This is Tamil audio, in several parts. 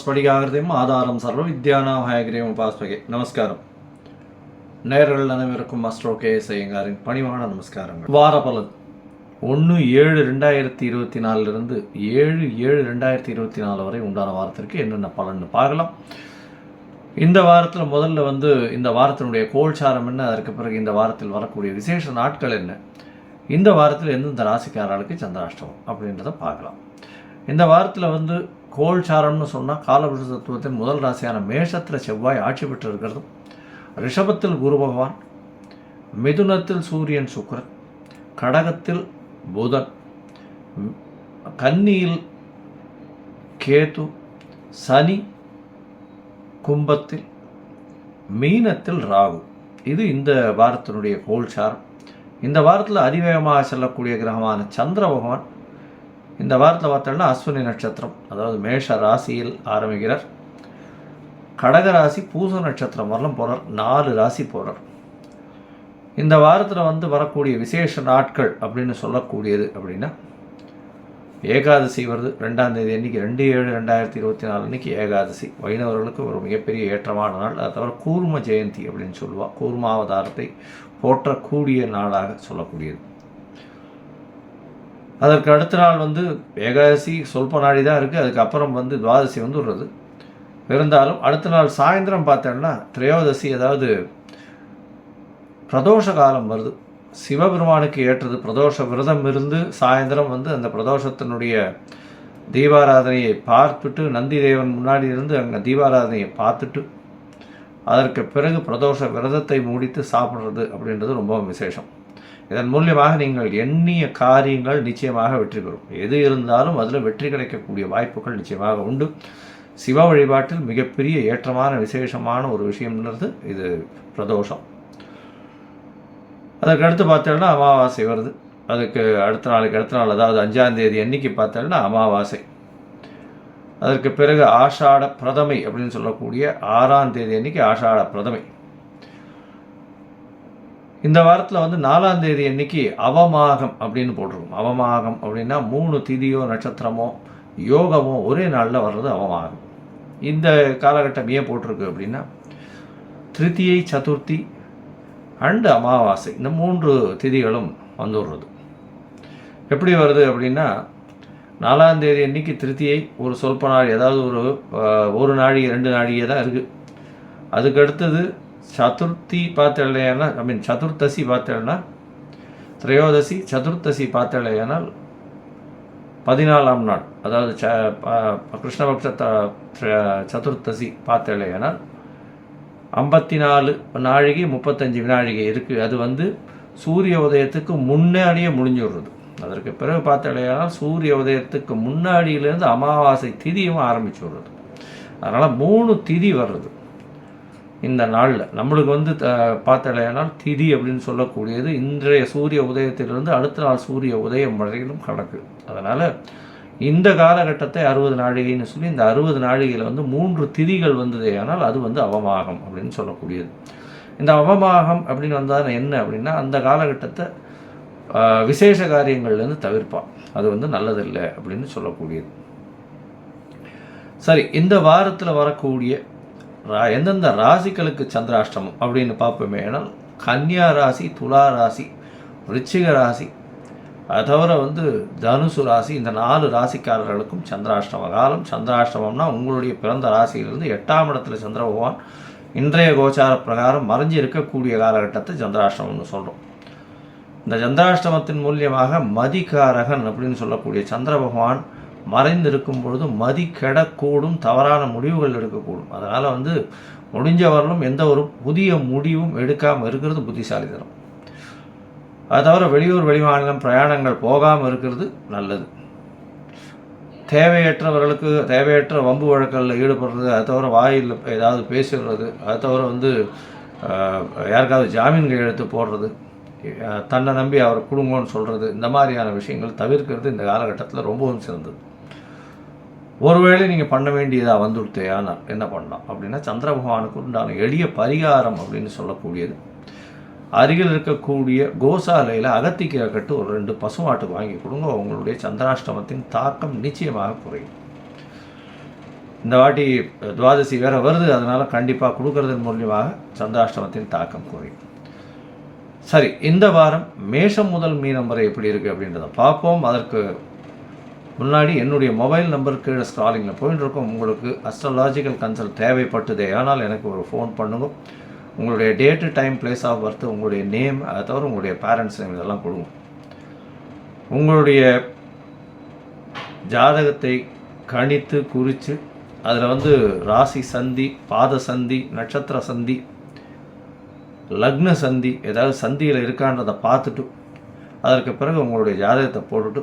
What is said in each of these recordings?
ஸ்படிகாகிருதியும் ஆதாரம் சர்வ வித்யானாமயகிரியும் உபாஸ்மகே நமஸ்காரம் நேரல் அனைவருக்கும் மஸ்ட்ரோ கே செய்யுங்காரின் பணிவான நமஸ்காரங்கள் வார பலன் ஒன்று ஏழு ரெண்டாயிரத்தி இருபத்தி நாலுலேருந்து ஏழு ஏழு ரெண்டாயிரத்தி இருபத்தி நாலு வரை உண்டான வாரத்திற்கு என்னென்ன பலன்னு பார்க்கலாம் இந்த வாரத்தில் முதல்ல வந்து இந்த வாரத்தினுடைய கோல்சாரம் என்ன? அதற்கு பிறகு இந்த வாரத்தில் வரக்கூடிய விசேஷ நாட்கள் என்ன? இந்த வாரத்தில் எந்தெந்த ராசிக்காரர்களுக்கு சந்திராஷ்டமம் அப்படின்றத பார்க்கலாம். இந்த வாரத்தில் வந்து கோல்சாரம்னு சொன்னால் காலபுருஷ தத்துவத்தின் முதல் ராசியான மேஷத்தில் செவ்வாய் ஆட்சி பெற்று இருக்கிறதும் ரிஷபத்தில் குரு பகவான் மிதுனத்தில் சூரியன் சுக்கரன் கடகத்தில் புதன் கன்னியில் கேது சனி கும்பத்தில் மீனத்தில் ராகு. இது இந்த வாரத்தினுடைய கோல்சாரம். இந்த வாரத்தில் அதிவேகமாக செல்லக்கூடிய கிரகமான சந்திர பகவான் இந்த வாரத்தில் பார்த்தோம்னா அஸ்வினி நட்சத்திரம் அதாவது மேஷ ராசியில் ஆரம்பிக்கிறார். கடக ராசி பூச நட்சத்திரம் வரலாம் போகிறார் நாலு ராசி போகிறார் இந்த வாரத்தில் வந்து வரக்கூடிய விசேஷ நாட்கள் அப்படின்னு சொல்லக்கூடியது அப்படின்னா ஏகாதசி வருது. ரெண்டாம் தேதி அன்னைக்கு ரெண்டு ஏழு ரெண்டாயிரத்தி இருபத்தி நாலு அன்னைக்கு ஏகாதசி. வைணவர்களுக்கு ஒரு மிகப்பெரிய ஏற்றமான நாள். அதை தவிர கூர்ம ஜெயந்தி அப்படின்னு சொல்லுவாள் கூர்மாவதாரத்தை போற்றக்கூடிய நாளாக சொல்லக்கூடியது. அதற்கு அடுத்த நாள் வந்து ஏகாதசி சொல்ப நாடி தான் இருக்குது அதுக்கப்புறம் வந்து துவாதசி வந்து விடுறது இருந்தாலும் அடுத்த நாள் சாயந்தரம் பார்த்தோம்னா திரையோதசி அதாவது பிரதோஷ காலம் வருது. சிவபெருமானுக்கு ஏற்றது பிரதோஷ விரதம் இருந்து சாயந்தரம் வந்து அந்த பிரதோஷத்தினுடைய தீபாராதனையை பார்த்துட்டு நந்தி தேவன் முன்னாடி இருந்து அங்கே தீபாராதனையை பார்த்துட்டு அதற்கு பிறகு பிரதோஷ விரதத்தை முடித்து சாப்பிட்றது அப்படின்றது ரொம்ப விசேஷம். இதன் மூலியமாக நீங்கள் எண்ணிய காரியங்கள் நிச்சயமாக வெற்றி பெறும். எது இருந்தாலும் அதில் வெற்றி கிடைக்கக்கூடிய வாய்ப்புகள் நிச்சயமாக உண்டு. சிவ வழிபாட்டில் மிகப்பெரிய ஏற்றமான விசேஷமான ஒரு விஷயம்ன்றது இது பிரதோஷம். அதற்கு அடுத்து பார்த்தோம்னா அமாவாசை வருது. அதுக்கு அடுத்த நாளுக்கு அடுத்த நாள் அதாவது அஞ்சாம் தேதி அன்னைக்கு பார்த்தோம்னா அமாவாசை. அதற்கு பிறகு ஆஷாட பிரதமை அப்படின்னு சொல்லக்கூடிய ஆறாம் தேதி அன்னைக்கு ஆஷாட பிரதமை. இந்த வாரத்தில் வந்து நாலாம் தேதி அன்னைக்கு அவமாகம் அப்படின்னு போட்டிருக்கும். அவமாகம் அப்படின்னா மூணு திதியோ நட்சத்திரமோ யோகமோ ஒரே நாளில் வர்றது அவமாகம். இந்த காலகட்டம் ஏன் போட்டிருக்கு அப்படின்னா திருத்தியை சதுர்த்தி அண்டு அமாவாசை இந்த மூன்று திதிகளும் வந்துடுறது. எப்படி வருது அப்படின்னா நாலாம் தேதி அன்னைக்கு திருத்தியை ஒரு சொல்ப நாள் ஏதாவது ஒரு ஒரு நாழி ரெண்டு நாழிகை தான் இருக்குது அதுக்கு அடுத்தது சதுர்த்தி பார்த்தலையானால் ஐ மீன் சதுர்த்தசி பார்த்தேன்னா திரையோதசி சதுர்த்தசி பார்த்தலையானால் பதினாலாம் நாள் அதாவது ச ப- கிருஷ்ணபக்ஷ சதுர்த்தசி பார்த்தலையானால் ஐம்பத்தி நாலு நாழிகை முப்பத்தஞ்சு வினாழிகை இருக்குது அது வந்து சூரிய உதயத்துக்கு முன்னாடியே முடிஞ்சுடுறது. அதற்கு பிறகு பார்த்தலையானால் சூரிய உதயத்துக்கு முன்னாடியிலேருந்து அமாவாசை திதியும் ஆரம்பிச்சு விடுறது அதனால் மூணு திதி வர்றது. இந்த நாளில். நம்மளுக்கு வந்து த- பார்த்தலையானால் திதி அப்படின்னு சொல்லக்கூடியது இன்றைய சூரிய உதயத்திலிருந்து அடுத்த நாள் சூரிய உதயம் வரையிலும் கணக்கு. அதனால் இந்த காலகட்டத்தை அறுபது நாழிகைன்னு சொல்லி இந்த அறுபது நாழிகையில் வந்து மூன்று திதிகள் வந்ததே ஆனால் அது வந்து அவமாகம் அப்படின்னு சொல்லக்கூடியது. இந்த அவமாகம் அப்படின்னு வந்தால் என்ன அப்படின்னா அந்த காலகட்டத்தை விசேஷ காரியங்கள்லேருந்து தவிர்ப்பான். அது வந்து நல்லதில்லை அப்படின்னு சொல்லக்கூடியது. சரி இந்த வாரத்தில் வரக்கூடிய ரா- எந்தெந்த ராசிகளுக்கு சந்திராஷ்டமம் அப்படின்னு பார்ப்போமே ஆனால் கன்னியா ராசி துலா ராசி விருச்சிக ராசி. அதை தவிர வந்து தனுசு ராசி இந்த நாலு ராசிக்காரர்களுக்கும் சந்திராஷ்டம காலம். சந்திராஷ்டமம்னா உங்களுடைய பிறந்த ராசியிலிருந்து எட்டாம் இடத்துல சந்திர பகவான் இன்றைய கோச்சார பிரகாரம் மறைஞ்சு இருக்கக்கூடிய காலகட்டத்தை சந்திராஷ்டமம்னு சொல்கிறோம் இந்த சந்திராஷ்டமத்தின் மூலியமாக மதிகாரகன் அப்படின்னு சொல்லக்கூடிய சந்திர பகவான் மறைந்திருக்கும் பொழுது மதி கெடக்கூடும் தவறான முடிவுகள் எடுக்கக்கூடும். அதனால் வந்து முடிஞ்ச வரலும் எந்த ஒரு புதிய முடிவும் எடுக்காமல் இருக்கிறது புத்திசாலித்தனம். அது தவிர வெளியூர் வெளிமாநிலம் பிரயாணங்கள் போகாமல் இருக்கிறது நல்லது. தேவையற்றவர்களுக்கு தேவையற்ற வம்பு வழக்கில் ஈடுபடுறது அது தவிர வாயில் ஏதாவது பேசிடுறது அது தவிர வந்து யாருக்காவது ஜாமீன் கையெழுத்து போடுறது தன்னை நம்பி அவர் குடும்பம்னு சொல்கிறது இந்த மாதிரியான விஷயங்கள் தவிர்க்கிறது இந்த காலகட்டத்தில் ரொம்பவும் சிறந்தது. ஒருவேளை நீங்கள் பண்ண வேண்டியதாக வந்துடுத்தே என்ன பண்ணலாம்? அப்படின்னா சந்திர பகவானுக்கு உண்டான எளிய பரிகாரம் அப்படின்னு சொல்லக்கூடியது. அருகில் இருக்கக்கூடிய கோசாலையில் அகத்திக்கீரை கட்டு ஒரு ரெண்டு பசுமாட்டுக்கு வாங்கி கொடுங்க. உங்களுடைய சந்திராஷ்டமத்தின் தாக்கம் நிச்சயமாக குறையும். இந்த வாட்டி துவாதசி வேற வருது. அதனால் கண்டிப்பாக கொடுக்கறதன் மூலியமாக சந்திராஷ்டமத்தின் தாக்கம் குறையும். சரி இந்த வாரம் மேஷம் முதல் மீனம் வரை எப்படி இருக்குது அப்படின்றத பார்ப்போம். அதற்கு முன்னாடி என்னுடைய மொபைல் நம்பருக்கு கீழே ஸ்க்ராலிங்கில் இருக்கோம் இருக்கும் உங்களுக்கு அஸ்ட்ராலாஜிக்கல் கன்சல்ட் தேவைப்பட்டதே ஆனால் எனக்கு ஒரு ஃபோன் பண்ணுங்க. உங்களுடைய date time place of birth உங்களுடைய நேம் அதை தவிர உங்களுடைய பேரண்ட்ஸ் நேம் இதெல்லாம் கொடுங்க. உங்களுடைய ஜாதகத்தை கணித்து குறித்து அதில் வந்து ராசி சந்தி பாத சந்தி நட்சத்திர சந்தி லக்ன சந்தி ஏதாவது சந்தியில் இருக்கான்றதை பார்த்துட்டு அதற்கு பிறகு உங்களுடைய ஜாதகத்தை போட்டுட்டு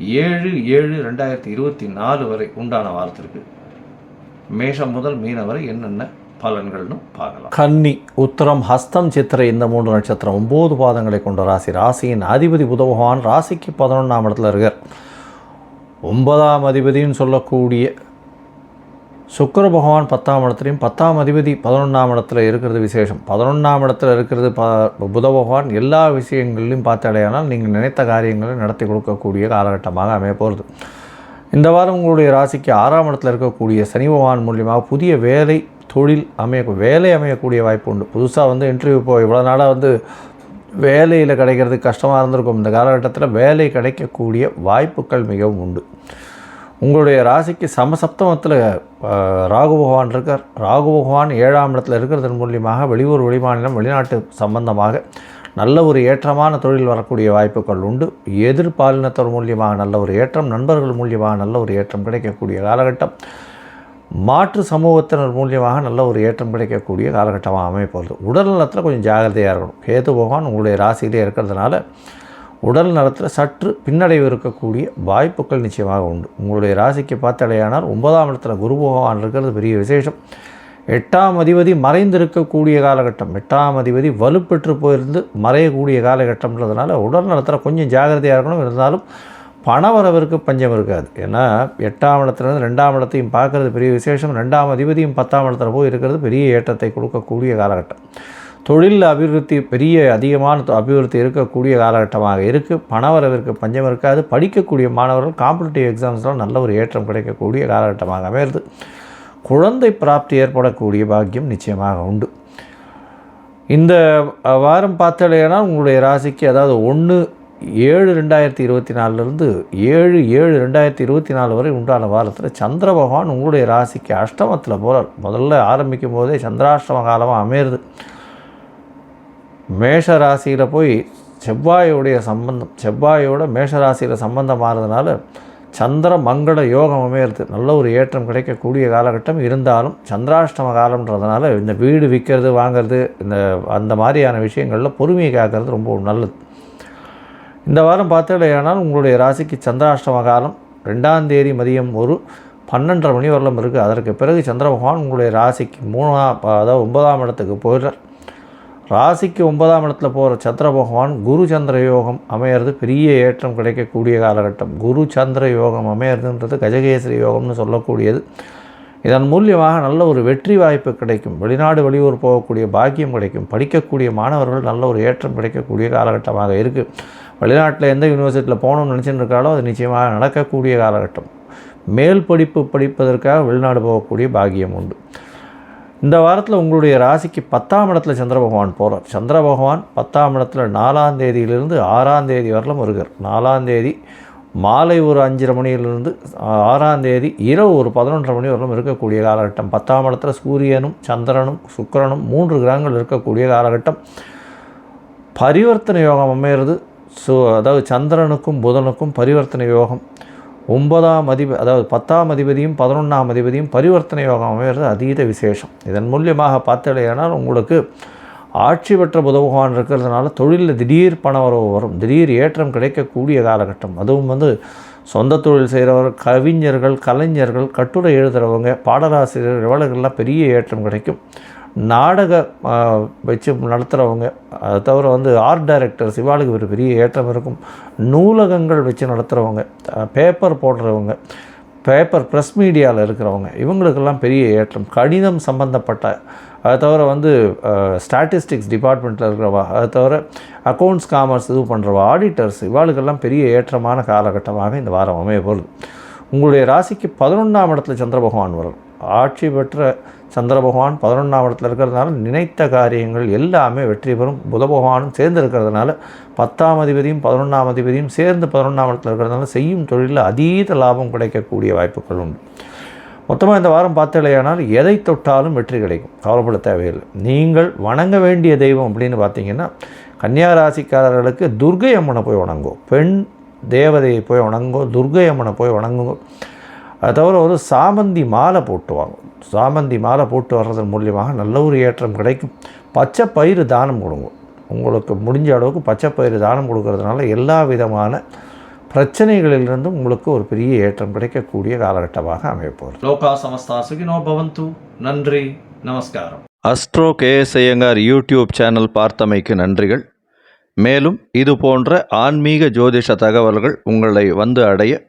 ஏழு ஏழு ரெண்டாயிரத்தி இருபத்தி நாலு வரை உண்டான வாரத்திற்கு மேஷம் முதல் மீன வரை என்னென்ன பலன்கள்னு பார்க்கலாம். கன்னி உத்தரம் ஹஸ்தம் சித்திரை இந்த மூன்று நட்சத்திரம் ஒம்பது பாதங்களை கொண்ட ராசி. ராசியின் அதிபதி புத ராசிக்கு பதினொன்றாம் இடத்துல இருக்கார். ஒன்பதாம் அதிபதின்னு சொல்லக்கூடிய சுக்கர பகவான் பத்தாம் இடத்துலையும் பத்தாம் அதிபதி பதினொன்றாம் இடத்துல இருக்கிறது விசேஷம். பதினொன்றாம் இடத்துல இருக்கிறது ப புத பகவான் எல்லா விஷயங்களிலும் அடையானால் நீங்கள் நினைத்த காரியங்களை நடத்தி கொடுக்கக்கூடிய காலகட்டமாக அமைய போகிறது இந்த வாரம் உங்களுடைய ராசிக்கு ஆறாம் இடத்துல இருக்கக்கூடிய சனி பகவான் மூலியமாக புதிய வேலை தொழில் அமைய வேலை அமையக்கூடிய வாய்ப்பு உண்டு. புதுசாக வந்து இன்டர்வியூ போய் இவ்வளோ நாளாக வந்து வேலையில் கிடைக்கிறது கஷ்டமாக இருந்திருக்கும். இந்த காலகட்டத்தில் வேலை கிடைக்கக்கூடிய வாய்ப்புகள் மிகவும் உண்டு. உங்களுடைய ராசிக்கு சமசப்தமத்தில் ராகு பகவான் இருக்கார். ராகு பகவான் ஏழாம் இடத்துல இருக்கிறதன் மூலியமாக வெளியூர் வெளிமாநிலம் வெளிநாட்டு சம்பந்தமாக நல்ல ஒரு ஏற்றமான தொழில் வரக்கூடிய வாய்ப்புகள் உண்டு. எதிர்பாலினத்தவர் மூலியமாக நல்ல ஒரு ஏற்றம் நண்பர்கள் மூலியமாக நல்ல ஒரு ஏற்றம் கிடைக்கக்கூடிய காலகட்டம். மாற்று சமூகத்தினர் மூலியமாக நல்ல ஒரு ஏற்றம் கிடைக்கக்கூடிய காலகட்டமாக அமைப்போகுது உடல் நலத்தில் கொஞ்சம் ஜாகிரதையாக இருக்கணும். கேது பகவான் உங்களுடைய ராசியிலே இருக்கிறதுனால உடல் நலத்தில் சற்று பின்னடைவு இருக்கக்கூடிய வாய்ப்புகள் நிச்சயமாக உண்டு. உங்களுடைய ராசிக்கு பார்த்தடையானால் ஒன்பதாம் இடத்துல குரு பகவான் இருக்கிறது பெரிய விசேஷம். எட்டாம் அதிபதி மறைந்திருக்கக்கூடிய காலகட்டம். எட்டாம் அதிபதி வலுப்பெற்று போயிருந்து மறையக்கூடிய காலகட்டம்ன்றதுனால உடல் நலத்தில் கொஞ்சம் ஜாகிரதையாக இருக்கணும். இருந்தாலும் பணவரவிற்கு பஞ்சம் இருக்காது. ஏன்னா எட்டாம் இடத்துலேருந்து ரெண்டாம் இடத்தையும் பார்க்குறது பெரிய விசேஷம். ரெண்டாம் அதிபதியும் பத்தாம் இடத்துல போய் இருக்கிறது பெரிய ஏற்றத்தை கொடுக்கக்கூடிய காலகட்டம். தொழில் அபிவிருத்தி பெரிய அதிகமான அபிவிருத்தி இருக்கக்கூடிய காலகட்டமாக இருக்குது பணவரவிற்கு பஞ்சம் இருக்காது. படிக்கக்கூடிய மாணவர்கள் காம்படிட்டிவ் எக்ஸாம்ஸ்லாம் நல்ல ஒரு ஏற்றம் கிடைக்கக்கூடிய காலகட்டமாக அமையிறது. குழந்தை பிராப்தி ஏற்படக்கூடிய பாக்கியம் நிச்சயமாக உண்டு. இந்த வாரம் பார்த்தலையானா உங்களுடைய ராசிக்கு அதாவது ஒன்று ஏழு ரெண்டாயிரத்தி இருபத்தி நாலுலேருந்து ஏழு ஏழு ரெண்டாயிரத்தி இருபத்தி நாலு வரை உண்டான வாரத்தில் சந்திர பகவான் உங்களுடைய ராசிக்கு அஷ்டமத்தில் போகிறார் முதல்ல ஆரம்பிக்கும் போதே சந்திராஷ்டம காலமாக அமையிறது. மேஷ ராசியில் போய் செவ்வாயோடைய சம்பந்தம் செவ்வாயோட மேஷ ராசியில் சம்பந்தம் ஆகிறதுனால சந்திர மங்கள யோகமுமே இருக்குது நல்ல ஒரு ஏற்றம் கிடைக்கக்கூடிய காலகட்டம் இருந்தாலும் சந்திராஷ்டம காலம்ன்றதுனால இந்த வீடு விற்கிறது வாங்குறது இந்த அந்த மாதிரியான விஷயங்களில் பொறுமையை காக்கிறது ரொம்ப நல்லது. இந்த வாரம் பார்த்தீங்கன்னா உங்களுடைய ராசிக்கு சந்திராஷ்டம காலம் ரெண்டாம் தேதி மதியம் ஒரு பன்னெண்டரை மணி வரலும் இருக்குது அதற்கு பிறகு சந்திர பகவான் உங்களுடைய ராசிக்கு மூணாம் அதாவது ஒன்பதாம் இடத்துக்கு போயிடுறார். ராசிக்கு ஒன்பதாம் இடத்துல போகிற சந்திர பகவான் குரு சந்திர யோகம் அமையிறது பெரிய ஏற்றம் கிடைக்கக்கூடிய காலகட்டம். குரு சந்திர யோகம் அமையிறதுன்றது கஜகேசரி யோகம்னு சொல்லக்கூடியது. இதன் மூலியமாக நல்ல ஒரு வெற்றி வாய்ப்பு கிடைக்கும். வெளிநாடு வெளியூர் போகக்கூடிய பாக்கியம் கிடைக்கும். படிக்கக்கூடிய மாணவர்கள் நல்ல ஒரு ஏற்றம் கிடைக்கக்கூடிய காலகட்டமாக இருக்குது வெளிநாட்டில் எந்த யூனிவர்சிட்டியில் போகணும்னு நினச்சிட்டு இருக்காலோ அது நிச்சயமாக நடக்கக்கூடிய காலகட்டம். மேல் படிப்பு படிப்பதற்காக வெளிநாடு போகக்கூடிய பாக்கியம் உண்டு. இந்த வாரத்தில் உங்களுடைய ராசிக்கு பத்தாம் இடத்துல சந்திர பகவான் போகிறார் சந்திர பகவான் பத்தாம் இடத்துல நாலாம் தேதியிலிருந்து ஆறாம் தேதி வரலும் இருக்கார் நாலாம் தேதி மாலை ஒரு அஞ்சரை மணியிலிருந்து ஆறாம் தேதி இரவு ஒரு பதினொன்றரை மணி வரலும் இருக்கக்கூடிய காலகட்டம். பத்தாம் இடத்துல சூரியனும் சந்திரனும் சுக்கிரனும் மூன்று கிரகங்கள் இருக்கக்கூடிய காலகட்டம். பரிவர்த்தனை யோகம் அமையிறது சு அதாவது சந்திரனுக்கும் புதனுக்கும் பரிவர்த்தனை யோகம். ஒன்பதாம் அதிப அதாவது பத்தாம் அதிபதியும் பதினொன்றாம் அதிபதியும் பரிவர்த்தனை யோகம் அமைகிறது அதீத விசேஷம். இதன் மூலியமாக பார்த்தலையானால் உங்களுக்கு ஆட்சி பெற்ற புத பகவான் இருக்கிறதுனால தொழிலில் திடீர் பண வரவு வரும். திடீர் ஏற்றம் கிடைக்கக்கூடிய காலகட்டம். அதுவும் வந்து சொந்த தொழில் செய்கிறவர் கவிஞர்கள் கலைஞர்கள் கட்டுரை எழுதுகிறவங்க பாடலாசிரியர் இவர்களுக்கெல்லாம் பெரிய ஏற்றம் கிடைக்கும். நாடக வச்சு நடத்துகிறவங்க அதை தவிர வந்து ஆர்ட் டைரக்டர்ஸ் இவாளுக்கு ஒரு பெரிய ஏற்றம் இருக்கும். நூலகங்கள் வச்சு நடத்துகிறவங்க பேப்பர் போடுறவங்க பேப்பர் ப்ரெஸ் மீடியாவில் இருக்கிறவங்க இவங்களுக்கெல்லாம் பெரிய ஏற்றம். கணிதம் சம்பந்தப்பட்ட அதை தவிர வந்து ஸ்டாட்டிஸ்டிக்ஸ் டிபார்ட்மெண்ட்டில் இருக்கிறவா அதை தவிர அக்கௌண்ட்ஸ் காமர்ஸ் இது பண்ணுறவா ஆடிட்டர்ஸ் இவாளுக்கெல்லாம் பெரிய ஏற்றமான காலகட்டமாக இந்த வாரம் அமைய போகுது. உங்களுடைய ராசிக்கு பதினொன்றாம் இடத்துல சந்திர பகவான் வரும். ஆட்சி பெற்ற சந்திர பகவான் பதினொன்றாம் இடத்துல இருக்கிறதுனால நினைத்த காரியங்கள் எல்லாமே வெற்றி பெறும். புத பகவானும் சேர்ந்து இருக்கிறதுனால பத்தாம் அதிபதியும் பதினொன்றாம் அதிபதியும் சேர்ந்து பதினொன்றாம் இடத்துல இருக்கிறதுனால செய்யும் தொழிலில் அதீத லாபம் கிடைக்கக்கூடிய வாய்ப்புகள் உண்டு. மொத்தமாக இந்த வாரம் பார்த்தலையானால் எதை தொட்டாலும் வெற்றி கிடைக்கும். கவலைப்பட தேவையில்லை. நீங்கள் வணங்க வேண்டிய தெய்வம் அப்படின்னு பார்த்தீங்கன்னா கன்னியா ராசிக்காரர்களுக்கு துர்கை அம்மனை போய் வணங்கும் பெண் தேவதையை போய் வணங்கும் துர்கை அம்மனை போய் வணங்குங்க அது தவிர ஒரு சாமந்தி மாலை போட்டு வாங்க. சாமந்தி மாலை போட்டு வர்றதன் மூலியமாக நல்ல ஒரு ஏற்றம் கிடைக்கும். பச்சை பயிறு தானம் கொடுங்க. உங்களுக்கு முடிஞ்ச அளவுக்கு பச்சை பயிறு தானம் கொடுக்கறதுனால எல்லா விதமான பிரச்சனைகளிலிருந்தும் உங்களுக்கு ஒரு பெரிய ஏற்றம் கிடைக்கக்கூடிய காலகட்டமாக அமையப்போகிறது லோகா சமஸ்தா சுகினோ பவந்து. நன்றி. நமஸ்காரம். Astro KS Iyengar YouTube channel பார்த்தமைக்கு நன்றிகள். மேலும் இது போன்ற ஆன்மீக ஜோதிஷ தகவல்கள் உங்களை வந்து அடைய